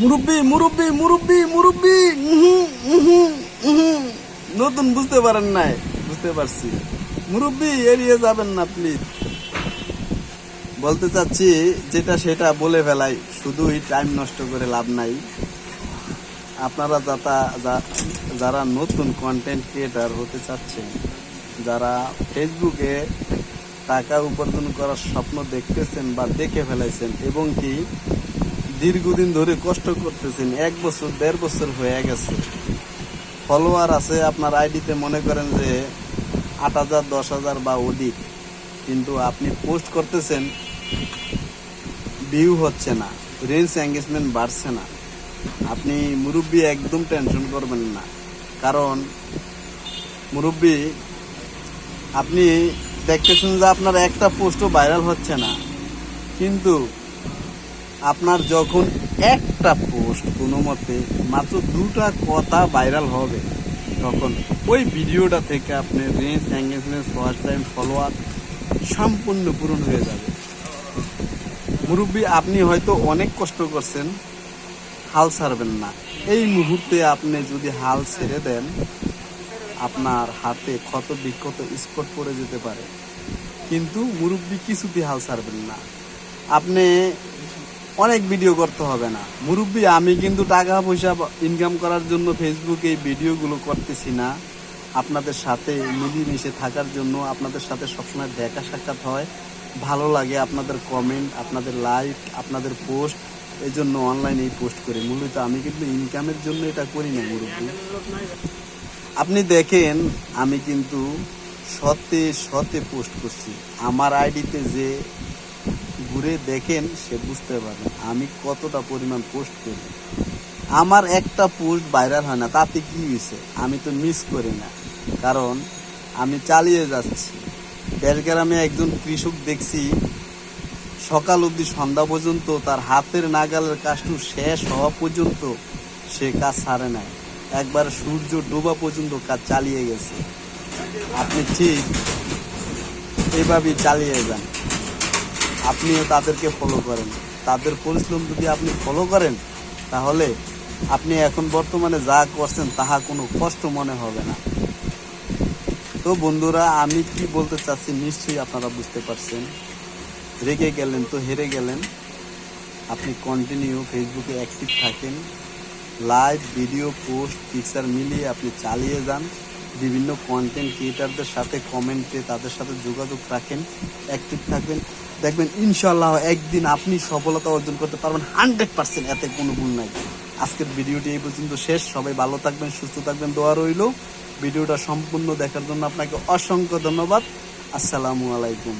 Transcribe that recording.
মুরব্বি মুরব্বি মুরব্বি মুরব্বি। নতুন বুঝতে পারেন নাই, বুঝতে পারছি। মুরব্বি, এড়িয়ে যাবেন না প্লিজ বলতে চাচ্ছি, যেটা সেটা বলে ফেলাই। শুধুই টাইম নষ্ট করে লাভ নাই। আপনারা যাতা যারা নতুন কন্টেন্ট ক্রিয়েটার হতে চাচ্ছেন, যারা ফেসবুকে টাকা উপার্জন করার স্বপ্ন দেখতেছেন বা দেখে ফেলাইছেন, এবং কি দীর্ঘদিন ধরে কষ্ট করতেছেন, এক বছর, দেড় বছর হয়ে গেছে। ফলোয়ার আছে, আপনার আইডিতে মনে করেন যে আট হাজার, দশ হাজার বা অধিক। কিন্তু আপনি পোস্ট করতেছেন ভিউ হচ্ছে না রিলস এঙ্গেজমেন্ট বাড়ছে না। আপনি মুরব্বী একদম টেনশন করবেন না। কারণ মুরব্বী, আপনি দেখতেছেন যে আপনার একটা পোস্টও ভাইরাল হচ্ছে না। কিন্তু আপনার যখন একটা পোস্ট কোনো মতে মাত্র দুটা কথা ভাইরাল হবে, তখন ওই ভিডিওটা থেকে আপনি range engagement first time follower সম্পূর্ণ পূরণ হয়ে যাবে। মুরব্বী, আপনি হয়তো অনেক কষ্ট করছেন, হাল ছাড়বেন না। এই মুহূর্তে আপনি যদি হাল ছেড়ে দেন, আপনার হাতে ক্ষত বিক্ষত স্পট পড়ে যেতে পারে। কিন্তু মুরব্বী কিছুতে হাল ছাড়বেন না। আপনি অনেক ভিডিও করতে হবে না। মুরব্বী, আমি কিন্তু টাকা পয়সা ইনকাম করার জন্য ফেসবুকে এই ভিডিওগুলো করতেছি না। আপনাদের সাথে মিলিমিশে থাকার জন্য আপনাদের সাথে সবসময় দেখা সাক্ষাৎ হয়। ভালো লাগে আপনাদের কমেন্ট আপনাদের লাইক আপনাদের পোস্ট এই জন্য অনলাইনে এই পোস্ট করি। মূলত আমি কিন্তু ইনকামের জন্য এটা করি না, মুরব্বী। আপনি দেখেন, আমি কিন্তু সতে সতে পোস্ট করছি। আমার আইডিতে যে ঘুরে দেখেন, সে বুঝতে পারবেন আমি কতটা পরিমাণ পোস্ট করি। আমার একটা পোস্ট ভাইরাল হয় না, তাতে কি হয়েছে? আমি তো মিস করি না। কারণ আমি চালিয়ে যাচ্ছি। বেলগ্রামে একজন কৃষক দেখছি, সকাল অবধি সন্ধ্যা পর্যন্ত তার হাতের নাগালের কাজটু শেষ হওয়া পর্যন্ত সে কাজ ছাড়ে নাই। একবার সূর্য ডোবা পর্যন্ত কাজ চালিয়ে গেছে। আপনি ঠিক এইভাবেই চালিয়ে যান। আপনিও তাদেরকে ফলো করেন। তাদের পরিশ্রম যদি আপনি ফলো করেন, তাহলে আপনি এখন বর্তমানে যা করছেন, তাহা কোনো কষ্ট মনে হবে না। তো বন্ধুরা, আমি কি বলতে চাচ্ছি নিশ্চয়ই আপনারা বুঝতে পারছেন। রেগে গেলেন তো হেরে গেলেন। আপনি কন্টিনিউ ফেসবুকে অ্যাক্টিভ থাকেন। লাইভ ভিডিও পোস্ট পিকচার মিলিয়ে আপনি চালিয়ে যান। বিভিন্ন কন্টেন্ট ক্রিয়েটারদের সাথে কমেন্টে তাদের সাথে যোগাযোগ রাখেন অ্যাক্টিভ থাকবেন। দেখবেন ইনশাল্লাহ একদিন আপনি সফলতা অর্জন করতে পারবেন হান্ড্রেড পার্সেন্ট এতে কোনো ভুল নাই। আজকের ভিডিওটি এই পর্যন্ত শেষ। সবাই ভালো থাকবেন, সুস্থ থাকবেন, দোয়া রইল। ভিডিওটা সম্পূর্ণ দেখার জন্য আপনাকে অসংখ্য ধন্যবাদ। আসসালামু আলাইকুম।